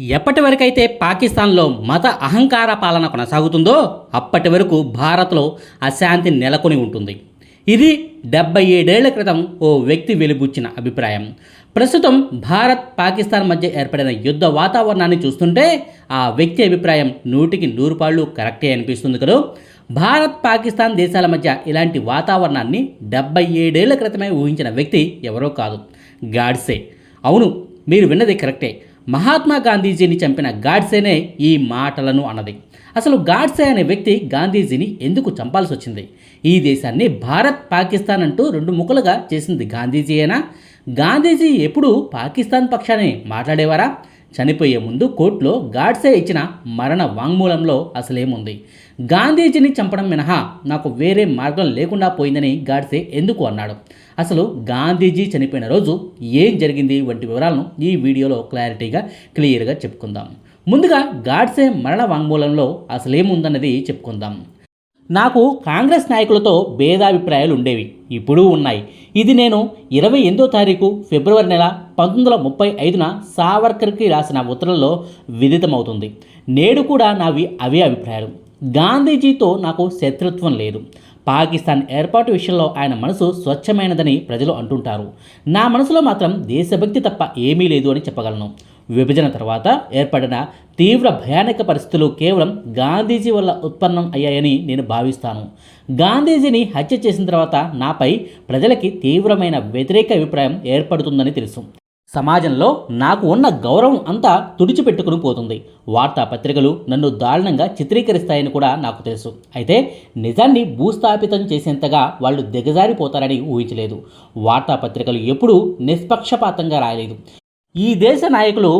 ఎప్పటి వరకైతే పాకిస్తాన్లో మత అహంకార పాలన కొనసాగుతుందో అప్పటి వరకు భారత్లో అశాంతి నెలకొని ఉంటుంది. ఇది డెబ్బై ఏడేళ్ళ క్రితం ఓ వ్యక్తి వెలుబుచ్చిన అభిప్రాయం. ప్రస్తుతం భారత్ పాకిస్తాన్ మధ్య ఏర్పడిన యుద్ధ వాతావరణాన్ని చూస్తుంటే ఆ వ్యక్తి అభిప్రాయం నూటికి నూరు పాళ్ళు కరెక్టే అనిపిస్తుంది కదా? భారత్ పాకిస్తాన్ దేశాల మధ్య ఇలాంటి వాతావరణాన్ని డెబ్బై ఏడేళ్ళ క్రితమే ఊహించిన వ్యక్తి ఎవరో కాదు. గాడ్సే. అవును మీరు విన్నది కరెక్టే. మహాత్మా గాంధీజీని చంపిన గాడ్సేనే ఈ మాటలను అన్నది. అసలు గాడ్సే అనే వ్యక్తి గాంధీజీని ఎందుకు చంపాల్సి వచ్చింది? ఈ దేశాన్ని భారత్ పాకిస్తాన్ అంటూ రెండు ముక్కలుగా చేసింది గాంధీజీయేనా? గాంధీజీ ఎప్పుడు పాకిస్తాన్ పక్షాన్ని మాట్లాడేవారా? చనిపోయే ముందు కోర్టులో గాడ్సే ఇచ్చిన మరణ వాంగ్మూలంలో అసలేముంది? గాంధీజీని చంపడం మినహా నాకు వేరే మార్గం లేకుండా పోయిందని గాడ్సే ఎందుకు అన్నాడు? అసలు గాంధీజీ చనిపోయిన రోజు ఏం జరిగింది? వంటి వివరాలను ఈ వీడియోలో క్లారిటీగా క్లియర్గా చెప్పుకుందాం. ముందుగా గాడ్సే మరణ వాంగ్మూలంలో అసలేముందన్నది చెప్పుకుందాం. నాకు కాంగ్రెస్ నాయకులతో భేదాభిప్రాయాలు ఉండేవి ఇప్పుడు ఉన్నాయి. ఇది నేను ఇరవై ఎనిమిదో తారీఖు ఫిబ్రవరి నెల పంతొమ్మిది వందల ముప్పై ఐదున సావర్కర్కి రాసిన ఉత్తరంలో విదితమవుతుంది. నేడు కూడా నావి అవే అభిప్రాయాలు. గాంధీజీతో నాకు శత్రుత్వం లేదు. పాకిస్తాన్ ఏర్పాటు విషయంలో ఆయన మనసు స్వచ్ఛమైనదని ప్రజలు అంటుంటారు. నా మనసులో మాత్రం దేశభక్తి తప్ప ఏమీ లేదు అని చెప్పగలను. విభజన తర్వాత ఏర్పడిన తీవ్ర భయానక పరిస్థితులు కేవలం గాంధీజీ వల్ల ఉత్పన్నం అయ్యాయని నేను భావిస్తాను. గాంధీజీని హత్య చేసిన తర్వాత నాపై ప్రజలకి తీవ్రమైన వ్యతిరేక అభిప్రాయం ఏర్పడుతుందని తెలుసు. సమాజంలో నాకు ఉన్న గౌరవం అంతా తుడిచిపెట్టుకుని పోతుంది. వార్తాపత్రికలు నన్ను దారుణంగా చిత్రీకరిస్తాయని కూడా నాకు తెలుసు. అయితే నిజాన్ని భూస్థాపితం చేసేంతగా వాళ్ళు దిగజారిపోతారని ఊహించలేదు. వార్తాపత్రికలు ఎప్పుడూ నిష్పక్షపాతంగా రాయలేదు. ఈ దేశ నాయకులు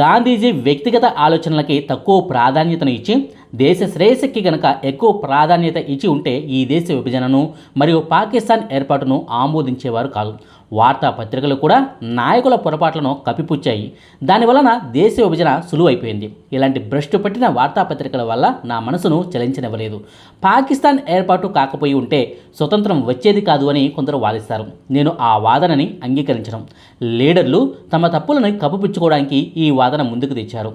గాంధీజీ వ్యక్తిగత ఆలోచనలకి తక్కువ ప్రాధాన్యతను ఇచ్చి దేశ శ్రేయస్సుకి గనక ఎక్కువ ప్రాధాన్యత ఇచ్చి ఉంటే ఈ దేశ విభజనను మరియు పాకిస్తాన్ ఏర్పాటును ఆమోదించేవారు కాదు. వార్తాపత్రికలు కూడా నాయకుల పొరపాట్లను కప్పిపుచ్చాయి. దానివలన దేశ విభజన సులువైపోయింది. ఇలాంటి భ్రష్టు పట్టిన వార్తాపత్రికల వల్ల నా మనసును చలించనివ్వలేదు. పాకిస్తాన్ ఏర్పాటు కాకపోయి ఉంటే స్వతంత్రం వచ్చేది కాదు అని కొందరు వాదిస్తారు. నేను ఆ వాదనని అంగీకరించడం లీడర్లు తమ తప్పులను కప్పిపుచ్చుకోవడానికి ఈ వాదన ముందుకు తెచ్చారు.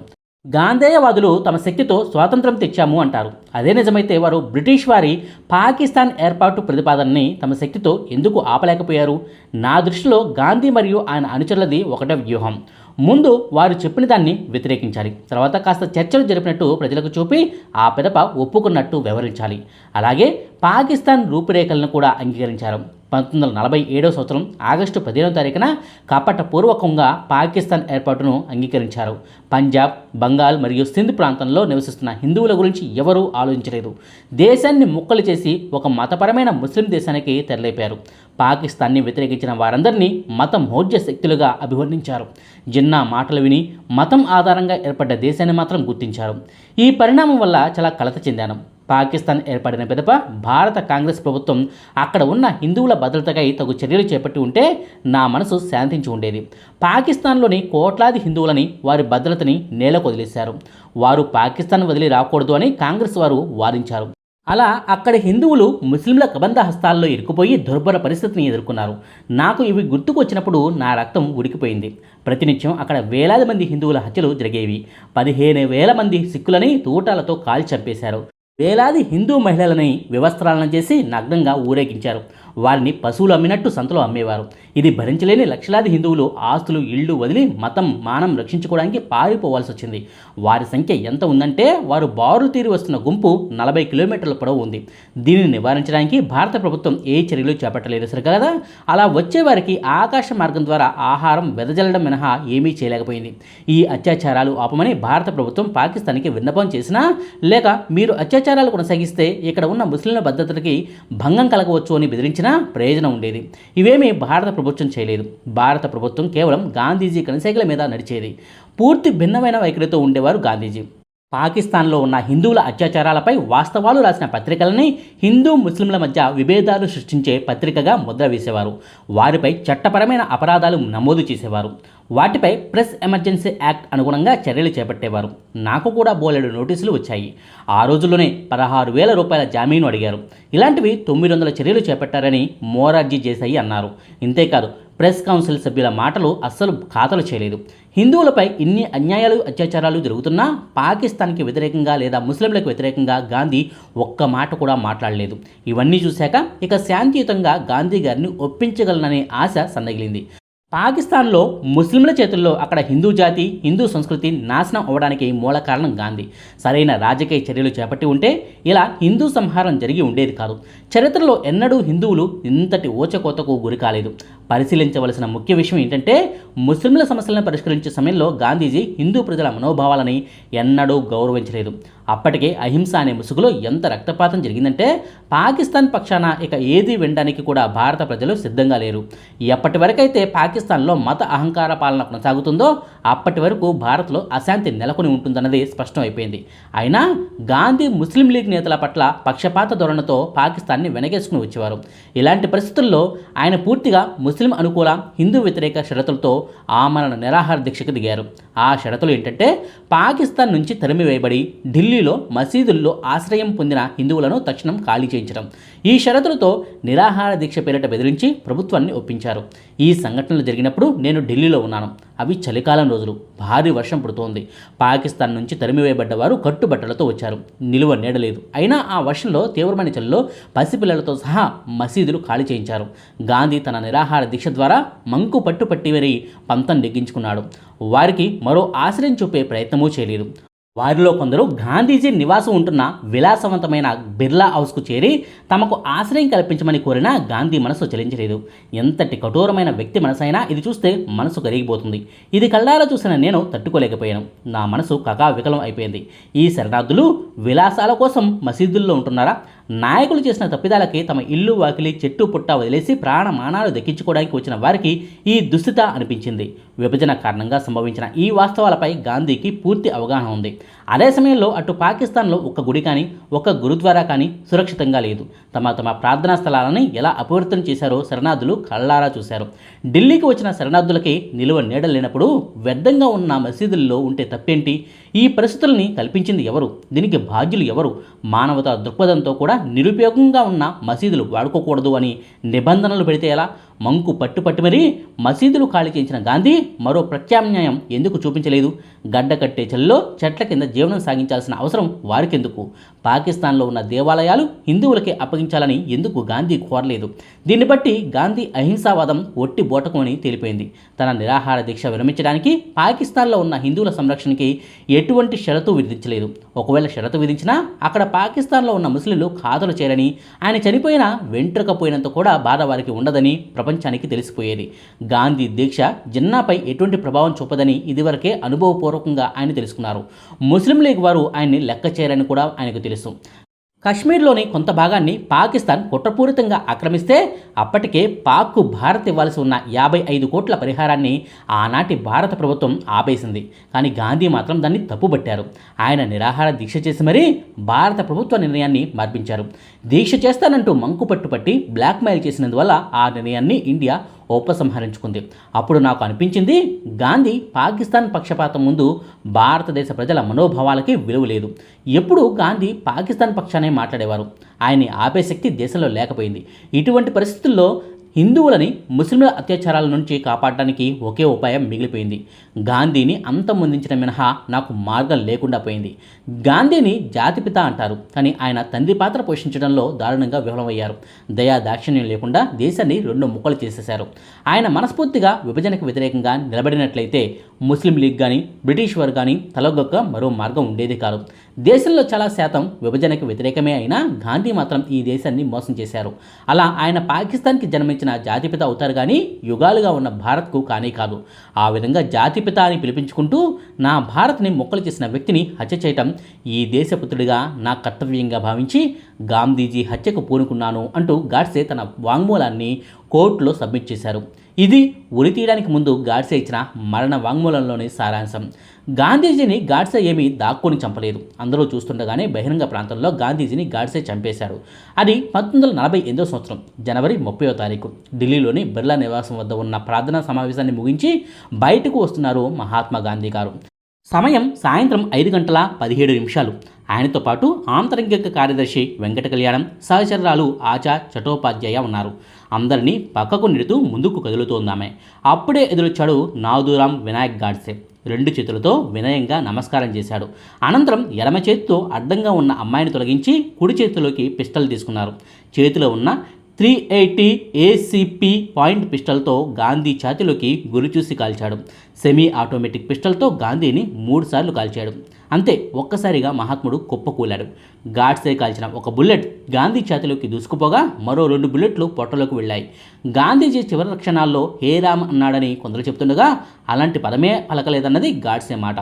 గాంధేయవాదులు తమ శక్తితో స్వాతంత్రం తెచ్చాము అంటారు. అదే నిజమైతే వారు బ్రిటిష్ వారి పాకిస్తాన్ ఏర్పాటు ప్రతిపాదనని తమ శక్తితో ఎందుకు ఆపలేకపోయారు? నా దృష్టిలో గాంధీ మరియు ఆయన అనుచరులది ఒకటే వ్యూహం. ముందు వారు చెప్పిన దాన్ని వ్యతిరేకించాలి. తర్వాత కాస్త చర్చలు జరిపినట్టు ప్రజలకు చూపి ఆ పిదప ఒప్పుకున్నట్టు వ్యవహరించాలి. అలాగే పాకిస్తాన్ రూపురేఖలను కూడా అంగీకరించారు. పంతొమ్మిది వందల నలభై ఏడో సంవత్సరం ఆగస్టు పదిహేనో తారీఖున కపటపూర్వకంగా పాకిస్తాన్ ఏర్పాటును అంగీకరించారు. పంజాబ్ బంగాల్ మరియు సింధ్ ప్రాంతంలో నివసిస్తున్న హిందువుల గురించి ఎవరూ ఆలోచించలేదు. దేశాన్ని ముక్కలు చేసి ఒక మతపరమైన ముస్లిం దేశానికి తెరలేపారు. పాకిస్తాన్ని వ్యతిరేకించిన వారందరినీ మత మౌఢ్య శక్తులుగా అభివర్ణించారు. జిన్నా మాటలు విని మతం ఆధారంగా ఏర్పడ్డ దేశాన్ని మాత్రం గుర్తించారు. ఈ పరిణామం వల్ల చాలా కలత చెందాను. పాకిస్తాన్ ఏర్పడిన పిదప భారత కాంగ్రెస్ ప్రభుత్వం అక్కడ ఉన్న హిందువుల భద్రతకై తగు చర్యలు చేపట్టి ఉంటే నా మనసు శాంతించి ఉండేది. పాకిస్తాన్లోని కోట్లాది హిందువులని వారి భద్రతని నేలకొదిలేశారు వారు పాకిస్తాన్ వదిలి రాకూడదు అని కాంగ్రెస్ వారు వారించారు అలా అక్కడ హిందువులు ముస్లింల కబంధ హస్తాల్లో ఇరుకుపోయి దుర్భర పరిస్థితిని ఎదుర్కొన్నారు. నాకు ఇవి గుర్తుకు వచ్చినప్పుడు నా రక్తం ఉడికిపోయింది. ప్రతినిత్యం అక్కడ వేలాది మంది హిందువుల హత్యలు జరిగేవి. పదిహేను వేల మంది సిక్కులని తూటాలతో కాల్చి చంపేశారు. వేలాది హిందూ మహిళలని వివస్త్రాలను చేసి నగ్నంగా ఊరేగించారు. వారిని పశువులు అమ్మినట్టు సంతలో అమ్మేవారు. ఇది భరించలేని లక్షలాది హిందువులు ఆస్తులు ఇళ్ళు వదిలి మతం మానం రక్షించుకోవడానికి పారిపోవాల్సి వచ్చింది. వారి సంఖ్య ఎంత ఉందంటే వారు బారు తీరి వస్తున్న గుంపు నలభై కిలోమీటర్ల పొడవు ఉంది. దీనిని నివారించడానికి భారత ప్రభుత్వం ఏ చర్యలు చేపట్టలేదు సరికదా? అలా వచ్చే వారికి ఆకాశ మార్గం ద్వారా ఆహారం వెదజల్లడం మినహా ఏమీ చేయలేకపోయింది. ఈ అత్యాచారాలు ఆపమని భారత ప్రభుత్వం పాకిస్తాన్కి విన్నపం చేసినా లేక మీరు అత్యాచారాలు కొనసాగిస్తే ఇక్కడ ఉన్న ముస్లింల భద్రతకి భంగం కలగవచ్చు అని బెదిరించినా ప్రయోజనం ఉండేది. ఇవేమీ భారత ప్రభుత్వం చేయలేదు. భారత ప్రభుత్వం కేవలం గాంధీజీ కనసేకల మీద నడిచేది. పూర్తి భిన్నమైన వైఖరితో ఉండేవారు గాంధీజీ. పాకిస్తాన్లో ఉన్న హిందువుల అత్యాచారాలపై వాస్తవాలు రాసిన పత్రికలని హిందూ ముస్లింల మధ్య విభేదాలు సృష్టించే పత్రికగా ముద్ర వేసేవారు. వారిపై చట్టపరమైన అపరాధాలు నమోదు చేసేవారు. వాటిపై ప్రెస్ ఎమర్జెన్సీ యాక్ట్ అనుగుణంగా చర్యలు చేపట్టేవారు. నాకు కూడా బోలెడు నోటీసులు వచ్చాయి. ఆ రోజుల్లోనే పదహారు వేల రూపాయల జామీను అడిగారు. ఇలాంటివి తొమ్మిది వందల చర్యలు చేపట్టారని మోరార్జీ దేశాయి అన్నారు. ఇంతేకాదు ప్రెస్ కౌన్సిల్ సభ్యుల మాటలు అస్సలు ఖాతలు చేయలేదు. హిందువులపై ఇన్ని అన్యాయాలు అత్యాచారాలు జరుగుతున్నా పాకిస్తాన్కి వ్యతిరేకంగా లేదా ముస్లింలకు వ్యతిరేకంగా గాంధీ ఒక్క మాట కూడా మాట్లాడలేదు. ఇవన్నీ చూశాక ఇక శాంతియుతంగా గాంధీ గారిని ఒప్పించగలననే ఆశ సన్నగిలింది. పాకిస్తాన్లో ముస్లింల చేతుల్లో అక్కడ హిందూ జాతి హిందూ సంస్కృతి నాశనం అవ్వడానికి మూల కారణం గాంధీ. సరైన రాజకీయ చర్యలు చేపట్టి ఉంటే ఇలా హిందూ సంహారం జరిగి ఉండేది కాదు. చరిత్రలో ఎన్నడూ హిందువులు ఇంతటి ఓచకోతకు గురి కాలేదు. పరిశీలించవలసిన ముఖ్య విషయం ఏంటంటే ముస్లింల సమస్యలను పరిష్కరించే సమయంలో గాంధీజీ హిందూ ప్రజల మనోభావాలని ఎన్నడూ గౌరవించలేదు. అప్పటికే అహింస అనే ముసుగులో ఎంత రక్తపాతం జరిగిందంటే పాకిస్తాన్ పక్షాన ఇక ఏది వినడానికి కూడా భారత ప్రజలు సిద్ధంగా లేరు. ఎప్పటి వరకైతే పాకిస్తాన్లో మత అహంకార పాలన కొనసాగుతుందో అప్పటి వరకు భారత్లో అశాంతి నెలకొని ఉంటుందన్నది స్పష్టం అయిపోయింది అయినా గాంధీ ముస్లిం లీగ్ నేతల పట్ల పక్షపాత ధోరణితో పాకిస్తాన్ని వెనకేసుకుని వచ్చేవారు. ఇలాంటి పరిస్థితుల్లో ఆయన పూర్తిగా ముస్లిం ముస్లిం అనుకూల హిందూ వ్యతిరేక షరతులతో ఆమరణ నిరాహార దీక్షకు దిగారు. ఆ షరతులు ఏంటంటే పాకిస్తాన్ నుంచి తరిమివేయబడి ఢిల్లీలో మసీదుల్లో ఆశ్రయం పొందిన హిందువులను తక్షణం ఖాళీ చేయించడం. ఈ షరతులతో నిరాహార దీక్ష పేరిట బెదిరించి ప్రభుత్వాన్ని ఒప్పించారు. ఈ సంఘటనలు జరిగినప్పుడు నేను ఢిల్లీలో ఉన్నాను. అవి చలికాలం రోజులు. భారీ వర్షం పడుతోంది. పాకిస్తాన్ నుంచి తరిమివేయబడ్డ వారు కట్టుబట్టలతో వచ్చారు. నిలువ నీడలేదు అయినా ఆ వర్షంలో తీవ్రమైన చలిలో పసిపిల్లలతో సహా మసీదులు ఖాళీ చేయించారు. గాంధీ తన నిరాహార దీక్ష ద్వారా మంకు పట్టు పట్టివరి పంతం నెగ్గించుకున్నాడు. వారికి మరో ఆశ్రయం చూపే ప్రయత్నమూ చేయలేదు. వారిలో కొందరు గాంధీజీ నివాసం ఉంటున్న విలాసవంతమైన బిర్లా హౌస్కు చేరి తమకు ఆశ్రయం కల్పించమని కోరిన గాంధీ మనసు చలించలేదు. ఎంతటి కఠోరమైన వ్యక్తి మనసైనా ఇది చూస్తే మనసు కరిగిపోతుంది. ఇది కళ్ళారా చూసిన నేను తట్టుకోలేకపోయాను. నా మనసు కకా వికలం అయిపోయింది. ఈ శరణార్థులు విలాసాల కోసం మసీదుల్లో ఉంటున్నారా? నాయకులు చేసిన తప్పిదాలకి తమ ఇల్లు వాకిలి చెట్టు పుట్ట వదిలేసి ప్రాణమానాలు దక్కించుకోవడానికి వచ్చిన వారికి ఈ దుస్థిత అనిపించింది. విభజన కారణంగా సంభవించిన ఈ వాస్తవాలపై గాంధీకి పూర్తి అవగాహన ఉంది. అదే సమయంలో అటు పాకిస్తాన్లో ఒక గుడి కానీ ఒక గురుద్వారా కానీ సురక్షితంగా లేదు. తమ తమ ప్రార్థనా స్థలాలని ఎలా అపవిత్రం చేశారో శరణార్థులు కళ్ళారా చూశారు. ఢిల్లీకి వచ్చిన శరణార్థులకి నిలువ నీడ లేనప్పుడు వ్యర్థంగా ఉన్న మసీదుల్లో ఉంటే తప్పేంటి? ఈ పరిస్థితుల్ని కల్పించింది ఎవరు? దీనికి బాధ్యులు ఎవరు? మానవతా దృక్పథంతో కూడా నిరుపయోగంగా ఉన్న మసీదులు వాడుకోకూడదు అని నిబంధనలు పెడితే ఎలా? మంకు పట్టుపట్టి మరీ మసీదులు ఖాళీ చేయించిన గాంధీ మరో ప్రత్యామ్నాయం ఎందుకు చూపించలేదు? గడ్డ కట్టే చలిలో చెట్ల కింద జీవనం సాగించాల్సిన అవసరం వారికెందుకు? పాకిస్తాన్లో ఉన్న దేవాలయాలు హిందువులకే అప్పగించాలని ఎందుకు గాంధీ కోరలేదు? దీన్ని బట్టి గాంధీ అహింసావాదం ఒట్టి బోటకమని అని తేలిపోయింది. తన నిరాహార దీక్ష విరమించడానికి పాకిస్తాన్లో ఉన్న హిందువుల సంరక్షణకి ఎటువంటి షరతు విధించలేదు. ఒకవేళ షరతు విధించినా అక్కడ పాకిస్తాన్లో ఉన్న ముస్లింలు ఖాతలు చేరని ఆయన చనిపోయినా వెంట్రుకపోయినంత కూడా బాధ వారికి ఉండదని ప్రపంచానికి తెలిసిపోయేది. గాంధీ దీక్ష జిన్నాపై ఎటువంటి ప్రభావం చూపదని ఇదివరకే అనుభవపూర్వకంగా ఆయన తెలుసుకున్నారు. ముస్లిం లీగ్ వారు ఆయన్ని లెక్క చేయరని కూడా ఆయనకు తెలుసు. కశ్మీర్లోని కొంత భాగాన్ని పాకిస్తాన్ కుట్రపూరితంగా ఆక్రమిస్తే అప్పటికే పాక్కు భారత్ ఇవ్వాల్సి ఉన్న యాభై ఐదు కోట్ల పరిహారాన్ని ఆనాటి భారత ప్రభుత్వం ఆపేసింది. కానీ గాంధీ మాత్రం దాన్ని తప్పుబట్టారు. ఆయన నిరాహార దీక్ష చేసి మరీ భారత ప్రభుత్వ నిర్ణయాన్ని మార్పించారు. దీక్ష చేస్తానంటూ మంకు పట్టుపట్టి బ్లాక్మెయిల్ చేసినందువల్ల ఆ నిర్ణయాన్ని ఇండియా ఉపసంహరించుకుంది. అప్పుడు నాకు అనిపించింది గాంధీ పాకిస్తాన్ పక్షపాతం ముందు భారతదేశ ప్రజల మనోభావాలకి విలువ లేదు. ఎప్పుడు గాంధీ పాకిస్తాన్ పక్షానే మాట్లాడేవారు. ఆయన్ని ఆపే శక్తి దేశంలో లేకపోయింది. ఇటువంటి పరిస్థితుల్లో హిందువులని ముస్లింల అత్యాచారాల నుంచి కాపాడడానికి ఒకే ఉపాయం మిగిలిపోయింది. గాంధీని అంతమొందించిన మినహా నాకు మార్గం లేకుండా పోయింది. గాంధీని జాతిపిత అంటారు కానీ ఆయన తండ్రి పాత్ర పోషించడంలో దారుణంగా విఫలమయ్యారు. దయా దాక్షిణ్యం లేకుండా దేశాన్ని రెండు ముక్కలు చేసేశారు. ఆయన మనస్ఫూర్తిగా విభజనకు వ్యతిరేకంగా నిలబడినట్లయితే ముస్లిం లీగ్ కానీ బ్రిటిష్ వారు కానీ తలగొక్క మరో మార్గం ఉండేది కాదు. దేశంలో చాలా శాతం విభజనకు వ్యతిరేకమే అయినా గాంధీ మాత్రం ఈ దేశాన్ని మోసం చేశారు. అలా ఆయన పాకిస్తాన్కి జన్మించిన జాతిపిత అవుతారు కానీ యుగాలుగా ఉన్న భారత్కు కానీ కాదు. ఆ విధంగా జాతిపిత అని పిలిపించుకుంటూ నా భారత్ని మొక్కలు చేసిన వ్యక్తిని హత్య చేయటం ఈ దేశపుత్రుడిగా నా కర్తవ్యంగా భావించి గాంధీజీ హత్యకు పూనుకున్నాను అంటూ గాడ్సే తన వాంగ్మూలాన్ని కోర్టులో సబ్మిట్ చేశారు. ఇది ఉరి తీయడానికి ముందు గాడ్సే ఇచ్చిన మరణ వాంగ్మూలంలోని సారాంశం. గాంధీజీని గాడ్సే ఏమీ దాక్కుని చంపలేదు. అందరూ చూస్తుండగానే బహిరంగ ప్రాంతంలో గాంధీజీని గాడ్సే చంపేశాడు అది పంతొమ్మిది వందల నలభై ఎనిమిదో సంవత్సరం జనవరి ముప్పయో తారీఖు. ఢిల్లీలోని బిర్లా నివాసం వద్ద ఉన్న ప్రార్థనా సమావేశాన్ని ముగించి బయటకు వస్తున్నారు మహాత్మా గాంధీ గారు. సమయం సాయంత్రం ఐదు గంటల పదిహేడు నిమిషాలు. ఆయనతో పాటు ఆంతరంగిక కార్యదర్శి వెంకట కళ్యాణం సహచరాలు ఆచా చటోపాధ్యాయ ఉన్నారు. అందరినీ పక్కకు నిడుతూ ముందుకు కదులుతోందామె. అప్పుడే ఎదురొచ్చాడు నాదురాం వినాయక్ గాడ్సే. రెండు చేతులతో వినయంగా నమస్కారం చేశాడు. అనంతరం ఎడమ చేతితో అడ్డంగా ఉన్న అమ్మాయిని తొలగించి కుడి చేతిలోకి పిస్టల్ తీసుకున్నారు. చేతిలో ఉన్న త్రీ ఎయిటీ ఏసీపీ పాయింట్ పిస్టల్తో గాంధీ ఛాతిలోకి గురి చూసి కాల్చాడు. సెమీ ఆటోమేటిక్ పిస్టల్తో గాంధీని మూడుసార్లు కాల్చాడు. అంతే ఒక్కసారిగా మహాత్ముడు కుప్పకూలాడు. గాడ్సే కాల్చిన ఒక బుల్లెట్ గాంధీ ఛాతీలోకి దూసుకుపోగా మరో రెండు బుల్లెట్లు పొట్టలోకి వెళ్ళాయి. గాంధీజీ చివరి క్షణాల్లో హే రామ్ అన్నాడని కొందరు చెప్తుండగా అలాంటి పదమే పలకలేదన్నది గాడ్సే మాట.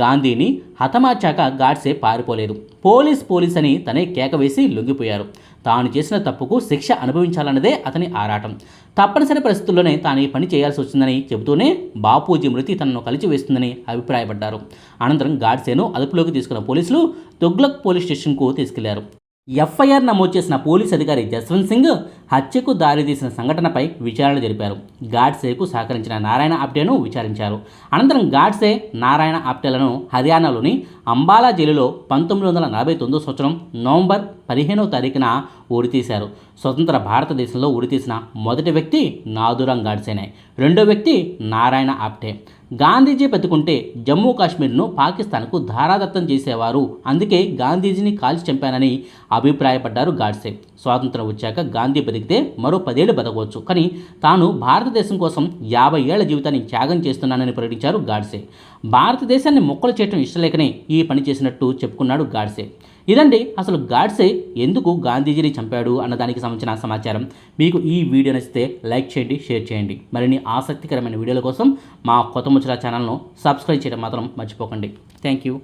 గాంధీని హతమార్చాక గాడ్సే పారిపోలేదు. పోలీస్ పోలీస్ అని తనే కేక వేసి లొంగిపోయారు. తాను చేసిన తప్పుకు శిక్ష అనుభవించాలన్నదే అతని ఆరాటం. తప్పనిసరి పరిస్థితుల్లోనే తాను ఈ పని చేయాల్సి వచ్చిందని చెబుతూనే బాపూజీ మృతి తనను కలిచి వేస్తుందని అభిప్రాయపడ్డారు. అనంతరం గాడ్సేను అదుపులోకి తీసుకున్న పోలీసులు తుగ్లక్ పోలీస్ స్టేషన్కు తీసుకెళ్ళారు. ఎఫ్ఐఆర్ నమోదు చేసిన పోలీస్ అధికారి జస్వంత్ సింగ్ హత్యకు దారితీసిన సంఘటనపై విచారణ జరిపారు. గాడ్సేకు సహకరించిన నారాయణ ఆప్టేను విచారించారు. అనంతరం గాడ్సే నారాయణ ఆప్టేలను హర్యానాలోని అంబాలా జైలులో పంతొమ్మిది వందల నలభై తొమ్మిదో సంవత్సరం నవంబర్ పదిహేనవ తారీఖున ఉరితీశారు. స్వతంత్ర భారతదేశంలో ఉరితీసిన మొదటి వ్యక్తి నాదురాం గాడ్సేనే రెండో వ్యక్తి నారాయణ ఆప్టే. గాంధీజీ బతికుంటే జమ్మూ కాశ్మీర్ను పాకిస్తాన్కు ధారాదత్తం చేసేవారు. అందుకే గాంధీజీని కాల్చి చంపానని అభిప్రాయపడ్డారు గాడ్సే. స్వాతంత్రం వచ్చాక గాంధీ బతికితే మరో పదేళ్ళు బతకవచ్చు. కానీ తాను భారతదేశం కోసం యాభై ఏళ్ళ జీవితాన్ని త్యాగం చేస్తున్నానని ప్రకటించారు గాడ్సే. భారతదేశాన్ని మొక్కలు చేయటం ఇష్టలేకనే ఈ పని చేసినట్టు చెప్పుకున్నాడు గాడ్సే. ఇదండి అసలు గాడ్సే ఎందుకు గాంధీజీని చంపాడు అన్న దానికి సంబంధించిన సమాచారం. మీకు ఈ వీడియో నచ్చితే లైక్ చేయండి షేర్ చేయండి. మరిన్ని ఆసక్తికరమైన వీడియోల కోసం మా కొత్త ముచ్చట ఛానల్ను సబ్స్క్రైబ్ చేయడం మాత్రం మర్చిపోకండి. Thank you.